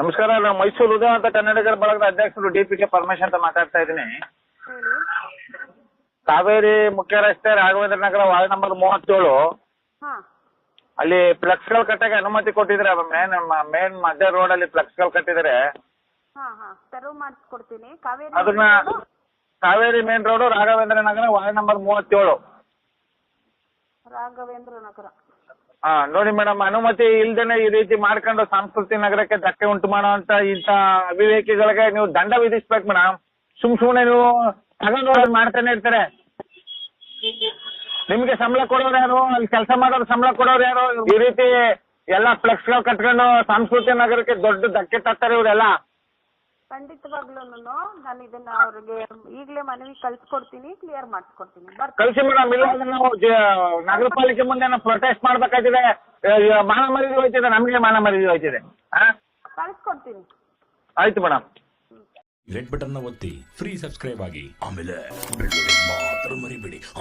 ನಮಸ್ಕಾರ ನಾನು ಮೈಸೂರು ಉದಯ ಅಂತ ಕನ್ನಡಿಗರ ಬಳಗದ ಅಧ್ಯಕ್ಷರು ಡಿ ಪಿ ಕೆ ಪರಮೇಶ್ ಅಂತ ಮಾತಾಡ್ತಾ ಇದ್ದೀನಿ. ಕಾವೇರಿ ಮುಖ್ಯ ರಸ್ತೆ ರಾಘವೇಂದ್ರ ನಗರ ವಾರ್ಡ್ ನಂಬರ್ ಮೂವತ್ತೇಳು. ಅಲ್ಲಿ ಫ್ಲೆಕ್ಸ್ಗಳು ಕಟ್ಟಕ್ಕೆ ಅನುಮತಿ ಕೊಟ್ಟಿದ್ರೆ ಮೇನ್ ಮೇನ್ ಮಧ್ಯ ರೋಡ್ ಅಲ್ಲಿ ಫ್ಲೆಕ್ಸ್ಗಳು ಕಟ್ಟಿದ್ರೆ ಅದನ್ನ Kaveri main road Raghavendra Nagar ward number ಮೂವತ್ತೇಳು. ರಾಘವೇಂದ್ರ ನಗರ ಹಾ, ನೋಡಿ ಮೇಡಮ್, ಅನುಮತಿ ಇಲ್ದೇನೆ ಈ ರೀತಿ ಮಾಡ್ಕೊಂಡು ಸಂಸ್ಕೃತಿ ನಗರಕ್ಕೆ ಧಕ್ಕೆ ಉಂಟು ಮಾಡುವಂತ ಇಂತ ಅವಿವೇಕಿಗಳಿಗೆ ನೀವು ದಂಡ ವಿಧಿಸ್ಬೇಕು ಮೇಡಮ್. ಸುಮ್ ಸುಮ್ನೆ ನೀವು ತಗೊಂಡು ಮಾಡ್ತಾನೆ ಇರ್ತಾರೆ. ನಿಮ್ಗೆ ಸಂಬಳ ಕೊಡೋರು ಯಾರು? ಅಲ್ಲಿ ಕೆಲಸ ಮಾಡೋರು ಸಂಬಳ ಕೊಡೋರು ಯಾರು? ಈ ರೀತಿ ಎಲ್ಲ ಫ್ಲೆಕ್ಸ್ ಕಟ್ಕೊಂಡು ಸಂಸ್ಕೃತಿ ನಗರಕ್ಕೆ ದೊಡ್ಡ ಧಕ್ಕೆ ತರ್ತಾರೆ ಇವರೆಲ್ಲ. ಖಂಡಿತವಾಗ್ಲೂ ನಾನು ಇದನ್ನ ಅವ್ರಿಗೆ ಈಗಲೇ ಮನವಿ ಕಳ್ಸ್ಕೊಡ್ತೀನಿ ಕ್ಲಿಯರ್ ಮಾಡಿಸ್ಕೊಡ್ತೀನಿ. ಕಳಿಸಿ ಮೇಡಮ್ ಇಲ್ಲ ಅಂದ್ರೆ ನಾವು ಜ- ನಗರ ಪಾಲಿಕೆ ಮುಂದೆ ನಾವು ಪ್ರೊಟೆಸ್ಟ್ ಮಾಡ್ಬೇಕಾಗ್ತದೆ ಮಾನ ಮರ್ಯಾದೆ ಹೋಯ್ತಿದೆ ನಮಗೆ ಮಾನ ಮರ್ಯಾದೆ ಹೋಯ್ತಿದೆ. ಹಾ ಕಳ್ಸ್ಕೊಡ್ತೀನಿ. ಆಯ್ತು ಮೇಡಮ್. ರೆಡ್ ಬಟನ್ ಒತ್ತಿ ಫ್ರೀ ಸಬ್ಸ್ಕ್ರೈಬ್ ಆಗಿ ಆಮೇಲೆ ಬೆಲ್ ಬಟನ್ ಮಾತ್ರ ಮರಿಬೇಡಿ.